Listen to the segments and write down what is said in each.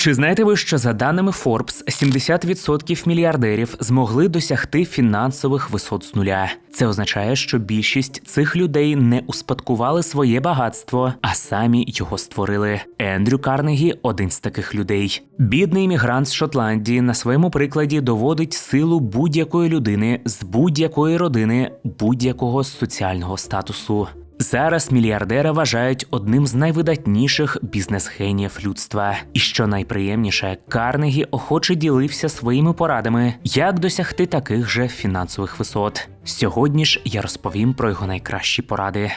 Чи знаєте ви, що за даними Forbes, 70% мільярдерів змогли досягти фінансових висот з нуля? Це означає, що більшість цих людей не успадкували своє багатство, а самі його створили. Ендрю Карнегі один з таких людей. Бідний іммігрант з Шотландії на своєму прикладі доводить силу будь-якої людини з будь-якої родини, будь-якого соціального статусу. Зараз мільярдера вважають одним з найвидатніших бізнес-генів людства. І що найприємніше, Карнегі охоче ділився своїми порадами, як досягти таких же фінансових висот. Сьогодні ж я розповім про його найкращі поради.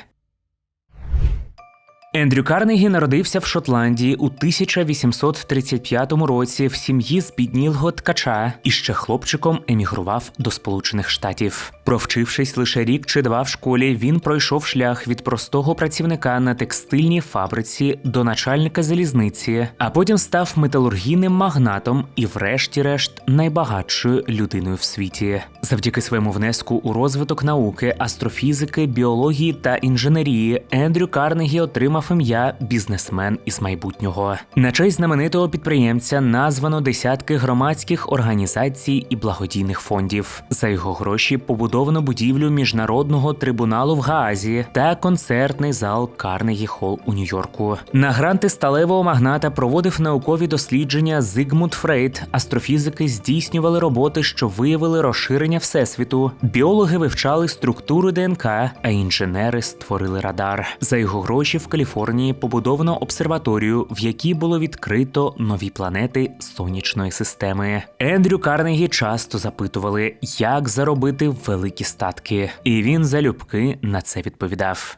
Ендрю Карнегі народився в Шотландії у 1835 році в сім'ї збіднілого ткача і ще хлопчиком емігрував до Сполучених Штатів. Провчившись лише рік чи два в школі, він пройшов шлях від простого працівника на текстильній фабриці до начальника залізниці, а потім став металургійним магнатом і, врешті-решт, найбагатшою людиною в світі. Завдяки своєму внеску у розвиток науки, астрофізики, біології та інженерії Ендрю Карнегі отримав ім'я бізнесмен із майбутнього. На честь знаменитого підприємця названо десятки громадських організацій і благодійних фондів. За його гроші побудовано будівлю міжнародного трибуналу в Гаазі та концертний зал Карнегі Холл у Нью-Йорку. На гранти сталевого магната проводив наукові дослідження Зигмунд Фрейд. Астрофізики здійснювали роботи, що виявили розширення всесвіту. Біологи вивчали структуру ДНК, а інженери створили радар. За його гроші в Каліфорнії побудовано обсерваторію, в якій було відкрито нові планети сонячної системи. Ендрю Карнегі часто запитували, як заробити великі статки, і він залюбки на це відповідав.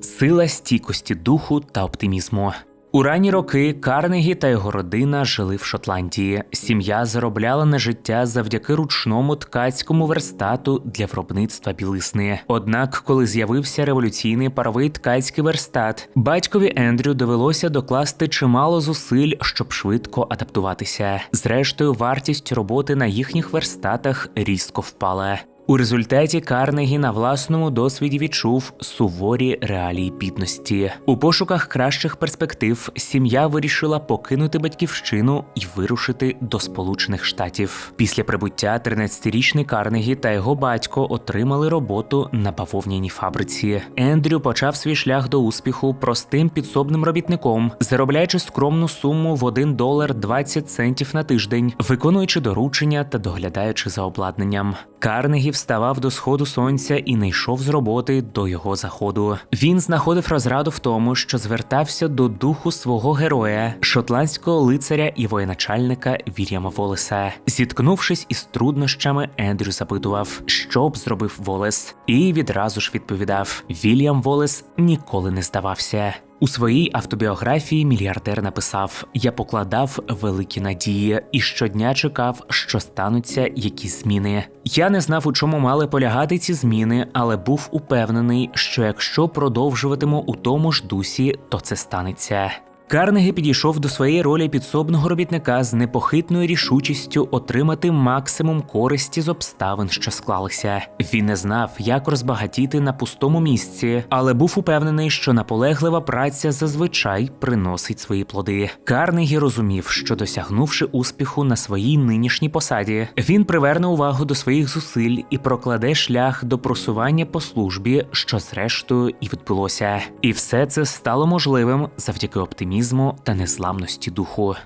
Сила стійкості духу та оптимізму. У ранні роки Карнегі та його родина жили в Шотландії. Сім'я заробляла на життя завдяки ручному ткацькому верстату для виробництва білизни. Однак, коли з'явився революційний паровий ткацький верстат, батькові Ендрю довелося докласти чимало зусиль, щоб швидко адаптуватися. Зрештою, вартість роботи на їхніх верстатах різко впала. У результаті Карнегі на власному досвіді відчув суворі реалії бідності. У пошуках кращих перспектив сім'я вирішила покинути батьківщину і вирушити до Сполучених Штатів. Після прибуття 13-річний Карнегі та його батько отримали роботу на бавовняній фабриці. Ендрю почав свій шлях до успіху простим підсобним робітником, заробляючи скромну суму в 1 долар 20 центів на тиждень, виконуючи доручення та доглядаючи за обладнанням. Карнегі вставав до сходу сонця і не йшов з роботи до його заходу. Він знаходив розраду в тому, що звертався до духу свого героя, шотландського лицаря і воєначальника Вільяма Волеса. Зіткнувшись із труднощами, Ендрю запитував, що б зробив Волес, і відразу ж відповідав: Вільям Волес ніколи не здавався. У своїй автобіографії мільярдер написав: Я покладав великі надії і щодня чекав, що стануться якісь зміни. Я не знав, у чому мали полягати ці зміни, але був упевнений, що якщо продовжуватиму у тому ж дусі, то це станеться. Карнегі підійшов до своєї ролі підсобного робітника з непохитною рішучістю отримати максимум користі з обставин, що склалися. Він не знав, як розбагатіти на пустому місці, але був упевнений, що наполеглива праця зазвичай приносить свої плоди. Карнегі розумів, що досягнувши успіху на своїй нинішній посаді, він приверне увагу до своїх зусиль і прокладе шлях до просування по службі, що зрештою і відбулося. І все це стало можливим завдяки оптимізму та незламності духу.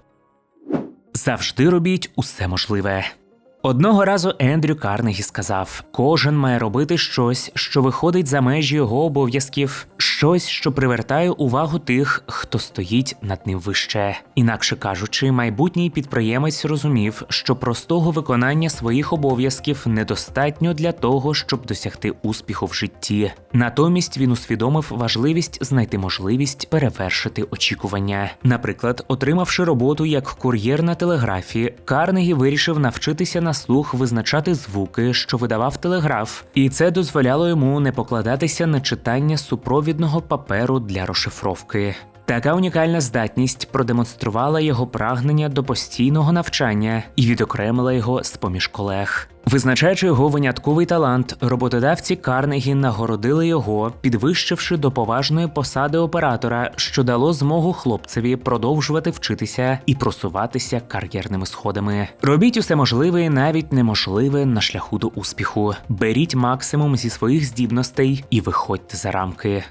Завжди робіть усе можливе. Одного разу Ендрю Карнегі сказав: кожен має робити щось, що виходить за межі його обов'язків, щось, що привертає увагу тих, хто стоїть над ним вище. Інакше кажучи, майбутній підприємець розумів, що простого виконання своїх обов'язків недостатньо для того, щоб досягти успіху в житті. Натомість він усвідомив важливість знайти можливість перевершити очікування. Наприклад, отримавши роботу як кур'єр на телеграфі, Карнегі вирішив навчитися на слух визначати звуки, що видавав телеграф, і це дозволяло йому не покладатися на читання супровідного паперу для розшифровки. Така унікальна здатність продемонструвала його прагнення до постійного навчання і відокремила його з поміж колег. Визначаючи його винятковий талант, роботодавці Карнегі нагородили його, підвищивши до поважної посади оператора, що дало змогу хлопцеві продовжувати вчитися і просуватися кар'єрними сходами. Робіть усе можливе, і навіть неможливе на шляху до успіху. Беріть максимум зі своїх здібностей і виходьте за рамки.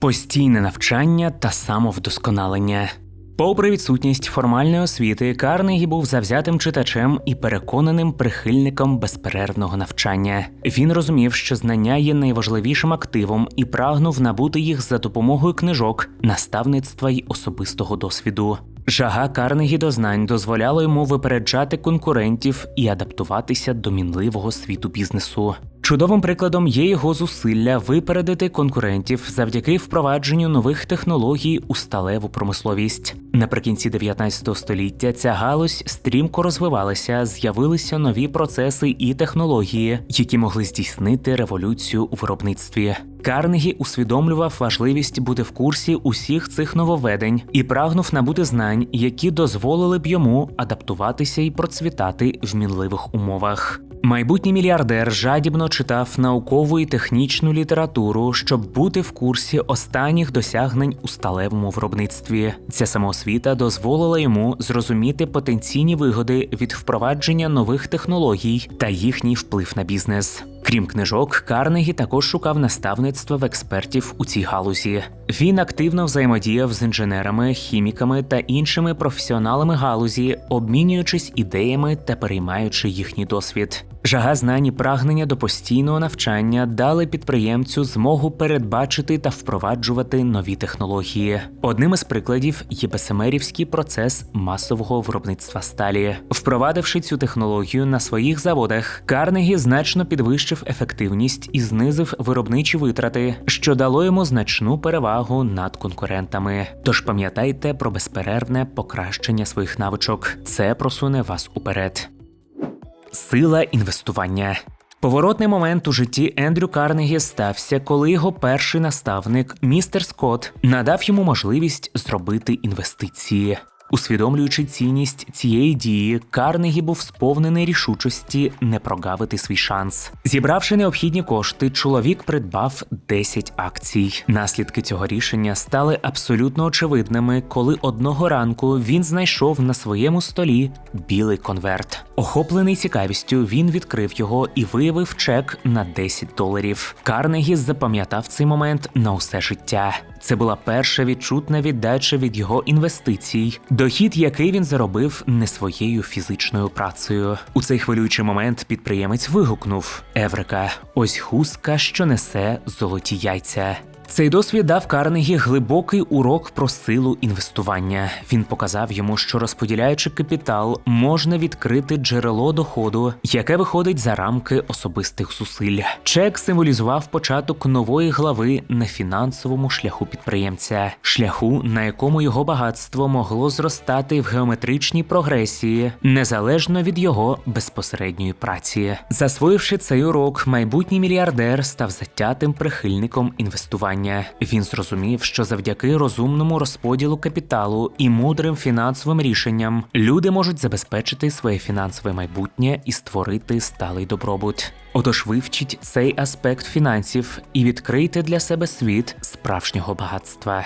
Постійне навчання та самовдосконалення. Попри відсутність формальної освіти, Карнегі був завзятим читачем і переконаним прихильником безперервного навчання. Він розумів, що знання є найважливішим активом і прагнув набути їх за допомогою книжок, наставництва й особистого досвіду. Жага Карнегі до знань дозволяла йому випереджати конкурентів і адаптуватися до мінливого світу бізнесу. Чудовим прикладом є його зусилля випередити конкурентів завдяки впровадженню нових технологій у сталеву промисловість. Наприкінці 19 століття ця галузь стрімко розвивалася, з'явилися нові процеси і технології, які могли здійснити революцію у виробництві. Карнегі усвідомлював важливість бути в курсі усіх цих нововведень і прагнув набути знань, які дозволили б йому адаптуватися і процвітати в мінливих умовах. Майбутній мільярдер жадібно читав наукову і технічну літературу, щоб бути в курсі останніх досягнень у сталевому виробництві. Ця самоосвіта дозволила йому зрозуміти потенційні вигоди від впровадження нових технологій та їхній вплив на бізнес. Крім книжок, Карнегі також шукав наставництва в експертів у цій галузі. Він активно взаємодіяв з інженерами, хіміками та іншими професіоналами галузі, обмінюючись ідеями та переймаючи їхній досвід. Жага знань і прагнення до постійного навчання дали підприємцю змогу передбачити та впроваджувати нові технології. Одним із прикладів є Бесемерівський процес масового виробництва сталі. Впровадивши цю технологію на своїх заводах, Карнегі значно підвищив ефективність і знизив виробничі витрати, що дало йому значну перевагу над конкурентами. Тож пам'ятайте про безперервне покращення своїх навичок. Це просуне вас уперед. Сила інвестування. Поворотний момент у житті Ендрю Карнегі стався, коли його перший наставник, містер Скотт, надав йому можливість зробити інвестиції. Усвідомлюючи цінність цієї дії, Карнегі був сповнений рішучості не прогавити свій шанс. Зібравши необхідні кошти, чоловік придбав 10 акцій. Наслідки цього рішення стали абсолютно очевидними, коли одного ранку він знайшов на своєму столі білий конверт. Охоплений цікавістю, він відкрив його і виявив чек на 10 доларів. Карнегі запам'ятав цей момент на усе життя. Це була перша відчутна віддача від його інвестицій, дохід, який він заробив не своєю фізичною працею. У цей хвилюючий момент підприємець вигукнув: Еврика, ось хустка, що несе золоті яйця. Цей досвід дав Карнегі глибокий урок про силу інвестування. Він показав йому, що розподіляючи капітал, можна відкрити джерело доходу, яке виходить за рамки особистих зусиль. Чек символізував початок нової глави на фінансовому шляху підприємця, шляху, на якому його багатство могло зростати в геометричній прогресії, незалежно від його безпосередньої праці. Засвоївши цей урок, майбутній мільярдер став затятим прихильником інвестування. Він зрозумів, що завдяки розумному розподілу капіталу і мудрим фінансовим рішенням люди можуть забезпечити своє фінансове майбутнє і створити сталий добробут. Отож, вивчіть цей аспект фінансів і відкрийте для себе світ справжнього багатства.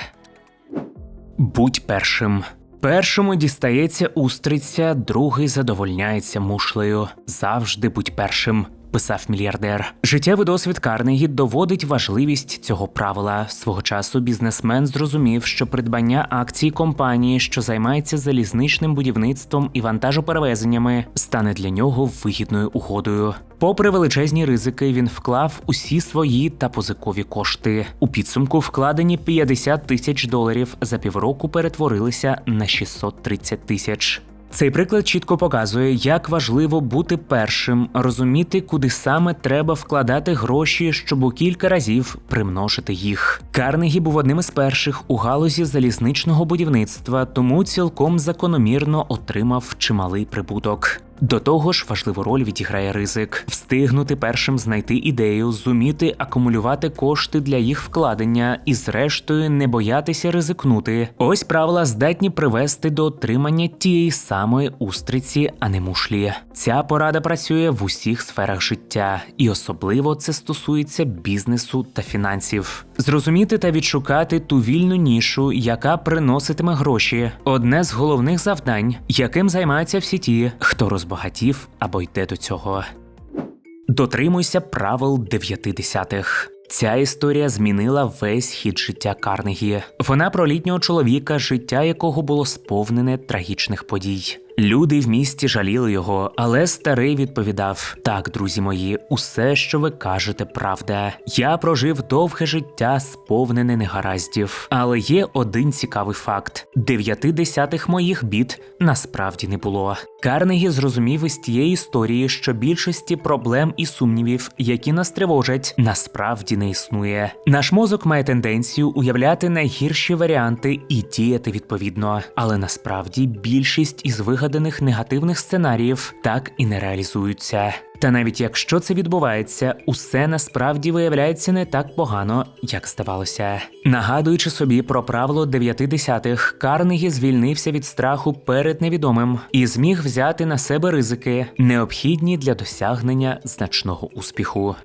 Будь першим. Першому дістається устриця, другий задовольняється мушлею. Завжди будь першим. Писав мільярдер. Життєвий досвід Карнегі доводить важливість цього правила. Свого часу бізнесмен зрозумів, що придбання акцій компанії, що займається залізничним будівництвом і вантажоперевезеннями, стане для нього вигідною угодою. Попри величезні ризики, він вклав усі свої та позикові кошти. У підсумку вкладені 50 тисяч доларів за півроку перетворилися на 630 тисяч. Цей приклад чітко показує, як важливо бути першим, розуміти, куди саме треба вкладати гроші, щоб у кілька разів примножити їх. Карнегі був одним із перших у галузі залізничного будівництва, тому цілком закономірно отримав чималий прибуток. До того ж, важливу роль відіграє ризик встигнути першим знайти ідею, зуміти акумулювати кошти для їх вкладення і, зрештою, не боятися ризикнути. Ось правила здатні привести до отримання тієї самої устриці, а не мушлі. Ця порада працює в усіх сферах життя, і особливо це стосується бізнесу та фінансів. Зрозуміти та відшукати ту вільну нішу, яка приноситиме гроші одне з головних завдань, яким займаються всі ті, хто розбагатів або йде до цього. Дотримуйся правил дев'ятидесятих. Ця історія змінила весь хід життя Карнегі. Вона про літнього чоловіка, життя якого було сповнене трагічних подій. Люди в місті жаліли його, але старий відповідав: Так, друзі мої, усе, що ви кажете, правда. Я прожив довге життя, сповнене негараздів. Але є один цікавий факт: дев'яти десятих моїх бід насправді не було. Карнегі зрозумів із тієї історії, що більшості проблем і сумнівів, які нас тривожать, насправді не існує. Наш мозок має тенденцію уявляти найгірші варіанти і діяти відповідно, але насправді більшість із вигаданих негативних сценаріїв так і не реалізуються. Та навіть якщо це відбувається, усе насправді виявляється не так погано, як здавалося. Нагадуючи собі про правило дев'ятидесятих, Карнегі звільнився від страху перед невідомим і зміг взяти на себе ризики, необхідні для досягнення значного успіху.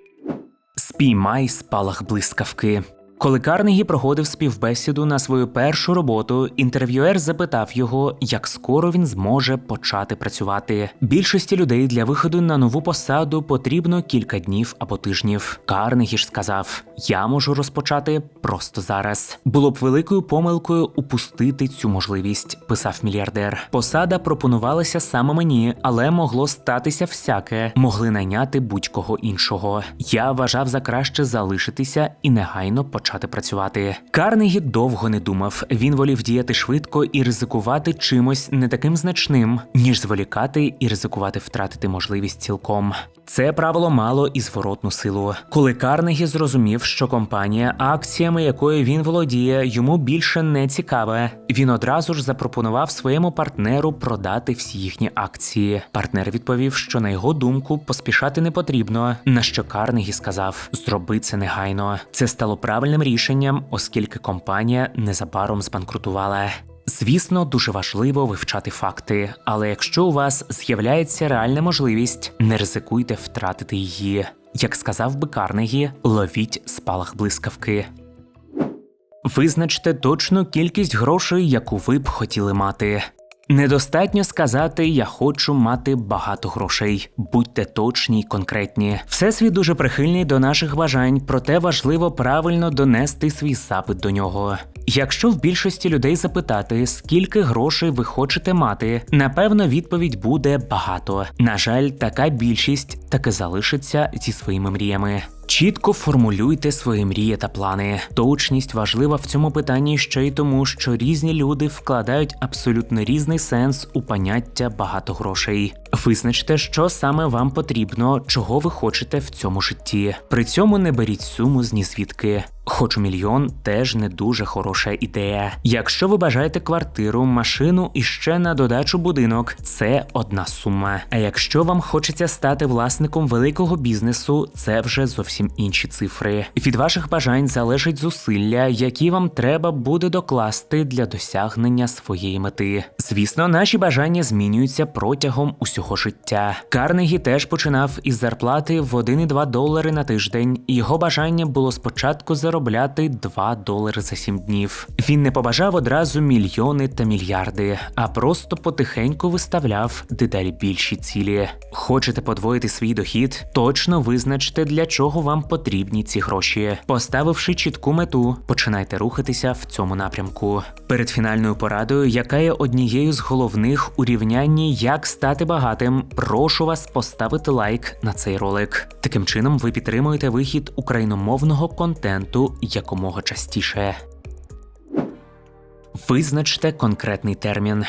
Спіймай спалах блискавки. Коли Карнегі проходив співбесіду на свою першу роботу, інтерв'юер запитав його, як скоро він зможе почати працювати. Більшості людей для виходу на нову посаду потрібно кілька днів або тижнів. Карнегі ж сказав: Я можу розпочати просто зараз. Було б великою помилкою упустити цю можливість, писав мільярдер. Посада пропонувалася саме мені, але могло статися всяке, могли найняти будь-кого іншого. Я вважав за краще залишитися і негайно почати працювати. Карнегі довго не думав. Він волів діяти швидко і ризикувати чимось не таким значним, ніж зволікати і ризикувати втратити можливість цілком. Це правило мало і зворотну силу. Коли Карнегі зрозумів, що компанія, акціями якої він володіє, йому більше не цікава, він одразу ж запропонував своєму партнеру продати всі їхні акції. Партнер відповів, що на його думку поспішати не потрібно. На що Карнегі сказав: зроби це негайно. Це стало правильним рішенням, оскільки компанія незабаром збанкрутувала. Звісно, дуже важливо вивчати факти, але якщо у вас з'являється реальна можливість, не ризикуйте втратити її. Як сказав би Карнегі, ловіть спалах блискавки. Визначте точну кількість грошей, яку ви б хотіли мати. Недостатньо сказати я хочу мати багато грошей. Будьте точні й конкретні. Всесвіт дуже прихильний до наших бажань, проте важливо правильно донести свій запит до нього. Якщо в більшості людей запитати, скільки грошей ви хочете мати, напевно, відповідь буде багато. На жаль, така більшість таки залишиться зі своїми мріями. Чітко формулюйте свої мрії та плани. Точність важлива в цьому питанні ще й тому, що різні люди вкладають абсолютно різний сенс у поняття багато грошей. Визначте, що саме вам потрібно, чого ви хочете в цьому житті. При цьому не беріть суму з нізвідки. Хочу мільйон теж не дуже хороша ідея. Якщо ви бажаєте квартиру, машину і ще на додачу будинок, це одна сума. А якщо вам хочеться стати власником великого бізнесу, це вже зовсім інші цифри. Від ваших бажань залежить зусилля, які вам треба буде докласти для досягнення своєї мети. Звісно, наші бажання змінюються протягом усього життя. Карнегі теж починав із зарплати в 1,2 долари на тиждень, його бажання було спочатку заробляти заробляти 2 долари за 7 днів. Він не побажав одразу мільйони та мільярди, а просто потихеньку виставляв дедалі більші цілі. Хочете подвоїти свій дохід? Точно визначте, для чого вам потрібні ці гроші. Поставивши чітку мету, починайте рухатися в цьому напрямку. Перед фінальною порадою, яка є однією з головних у рівнянні як стати багатим, прошу вас поставити лайк на цей ролик. Таким чином, ви підтримуєте вихід україномовного контенту якомога частіше. Визначте конкретний термін.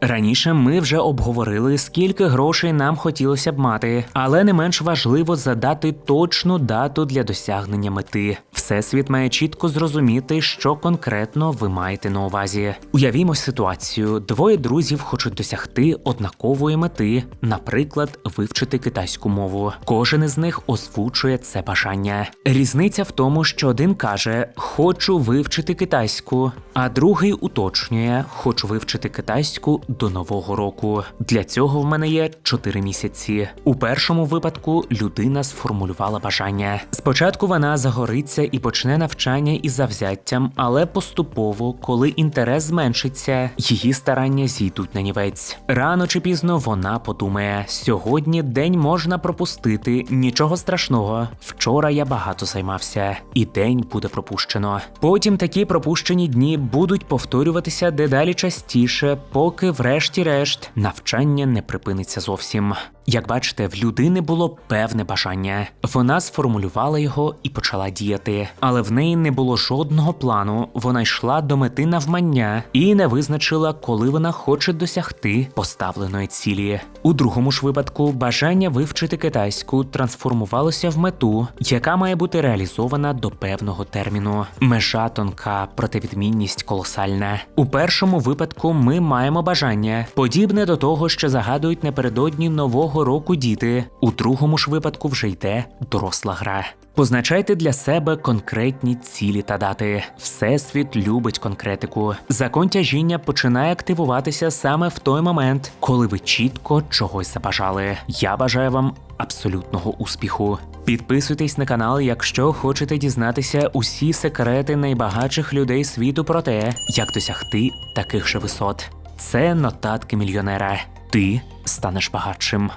Раніше ми вже обговорили, скільки грошей нам хотілося б мати, але не менш важливо задати точну дату для досягнення мети. Всесвіт має чітко зрозуміти, що конкретно ви маєте на увазі. Уявімо ситуацію: двоє друзів хочуть досягти однакової мети, наприклад, вивчити китайську мову. Кожен із них озвучує це бажання. Різниця в тому, що один каже: Хочу вивчити китайську, а другий уточнює: Хочу вивчити китайську до нового року. Для цього в мене є 4 місяці. У першому випадку людина сформулювала бажання. Спочатку вона загориться і почне навчання із завзяттям, але поступово, коли інтерес зменшиться, її старання зійдуть на нівець. Рано чи пізно вона подумає: сьогодні день можна пропустити, нічого страшного. Вчора я багато займався, і день буде пропущено. Потім такі пропущені дні будуть повторюватися дедалі частіше, поки, врешті-решт, навчання не припиниться зовсім. Як бачите, в людини було певне бажання. Вона сформулювала його і почала діяти, але в неї не було жодного плану. Вона йшла до мети навмання і не визначила, коли вона хоче досягти поставленої цілі. У другому ж випадку бажання вивчити китайську трансформувалося в мету, яка має бути реалізована до певного терміну. Межа тонка, противідмінність колосальна. У першому випадку ми маємо бажання, подібне до того, що загадують напередодні нового року діти. У другому ж випадку вже йде доросла гра. Позначайте для себе конкретні цілі та дати. Всесвіт любить конкретику. Закон тяжіння починає активуватися саме в той момент, коли ви чітко чогось забажали. Я бажаю вам абсолютного успіху. Підписуйтесь на канал, якщо хочете дізнатися усі секрети найбагатших людей світу про те, як досягти таких же висот. Це нотатки мільйонера. Ти станеш багатшим.